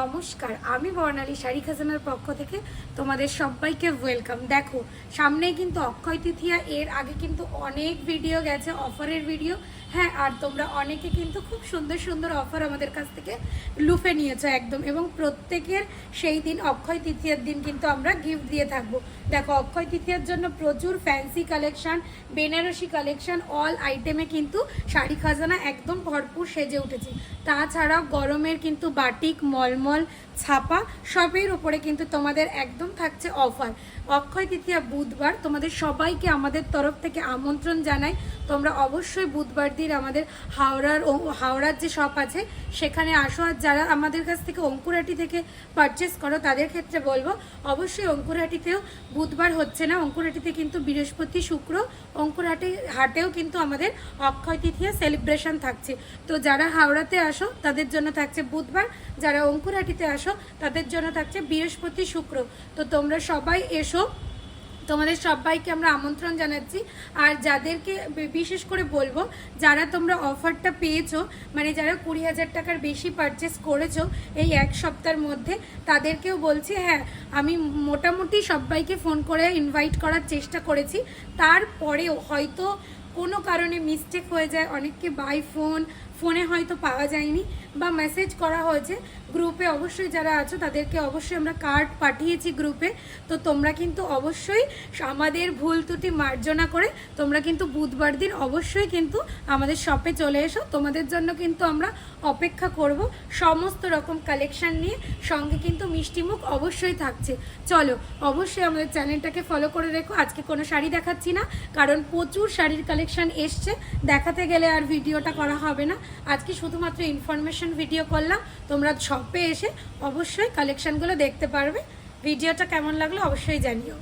নমস্কার, আমি বর্ণালী শাড়ি খাজানার পক্ষ থেকে তোমাদের সবাইকে ওয়েলকাম। দেখো, সামনেই কিন্তু অক্ষয় তৃতীয়া, এর আগে কিন্তু অনেক ভিডিও গেছে, অফারের ভিডিও হ্যাঁ আর তোমরা অনেকে কিন্তু খুব সুন্দর সুন্দর অফার আমাদের কাছ থেকে লুফে নিয়েছো একদম। এবং প্রত্যেকের সেই দিন, অক্ষয় তৃতীয়ার দিন কিন্তু আমরা গিফট দিয়ে থাকব। দেখো, অক্ষয় তৃতীয়ার জন্য প্রচুর fancy collection Banarasi collection all আইটেমে কিন্তু শাড়ি খাজানা একদম ভরপুর সেজে উঠেছে। তাছাড়াও গরমের কিন্তু বাটিক মলমল ছাপা, সবের উপরে কিন্তু তোমাদের একদম থাকছে অফার। অক্ষয় তৃতীয়া বুধবার তোমাদের সবাইকে আমাদের তরফ থেকে আমন্ত্রণ জানাই। তোমরা অবশ্যই বুধবার দিন আমাদের হাওড়ার হাওড়ার যে শপ আছে, সেখানে আসো। আর যারা আমাদের কাছ থেকে অঙ্কুরাটি থেকে পারচেস করো, তাদের ক্ষেত্রে বলব, অবশ্যই অঙ্কুরহাটিতেও বুধবার হচ্ছে না। অঙ্কুরহাটিতে কিন্তু বৃহস্পতি শুক্র, অঙ্কুরহাটি হাটেও কিন্তু আমাদের অক্ষয় তৃতীয়া সেলিব্রেশন থাকছে। তো যারা হাওড়াতে আসো, তাদের জন্য থাকছে বুধবার। যারা অঙ্কুরহাটিতে আসো, তাদের জন্য থাকছে বৃহস্পতি শুক্র। তো তোমরা সবাই এসো তোমাদের সবাইকে আমরা আমন্ত্রণ জানাচ্ছি। আর যাদেরকে বিশেষ করে বলব, যারা তোমরা অফারটা পেয়েছ মানে যারা কুড়ি হাজার টাকার বেশি পারচেস করেছ এই এক সপ্তাহের মধ্যে, তাদেরকেও বলছি হ্যাঁ আমি মোটামুটি সবাইকে ফোন করে ইনভাইট করার চেষ্টা করেছি। তারপরেও হয়তো কোনো কারণে মিস্টেক হয়ে যায়, অনেককে বাই ফোন ফোনে হয়তো পাওয়া যায়নি বা মেসেজ করা হয়েছে। গ্রুপে অবশ্যই যারা আছো, তাদেরকে অবশ্যই আমরা কার্ড পাঠিয়েছি গ্রুপে তো তোমরা কিন্তু অবশ্যই আমাদের ভুল ত্রুটি মার্জনা করে, তোমরা কিন্তু বুধবার দিন অবশ্যই কিন্তু আমাদের শপে চলে এসো। তোমাদের জন্য কিন্তু আমরা অপেক্ষা করব সমস্ত রকম কালেকশন নিয়ে। সঙ্গে কিন্তু মিষ্টিমুখ অবশ্যই থাকছে। চলো, অবশ্যই আমাদের চ্যানেলটাকে ফলো করে রেখো। আজকে কোনো শাড়ি দেখাচ্ছি না, কারণ প্রচুর শাড়ির কালেকশন এসছে, দেখাতে গেলে আর ভিডিওটা করা হবে না। আজকে শুধুমাত্র ইনফরমেশন ভিডিও করলাম, তোমরা শপে এসে অবশ্যই কালেকশনগুলো দেখতে পারবে। ভিডিওটা কেমন লাগল অবশ্যই জানিও।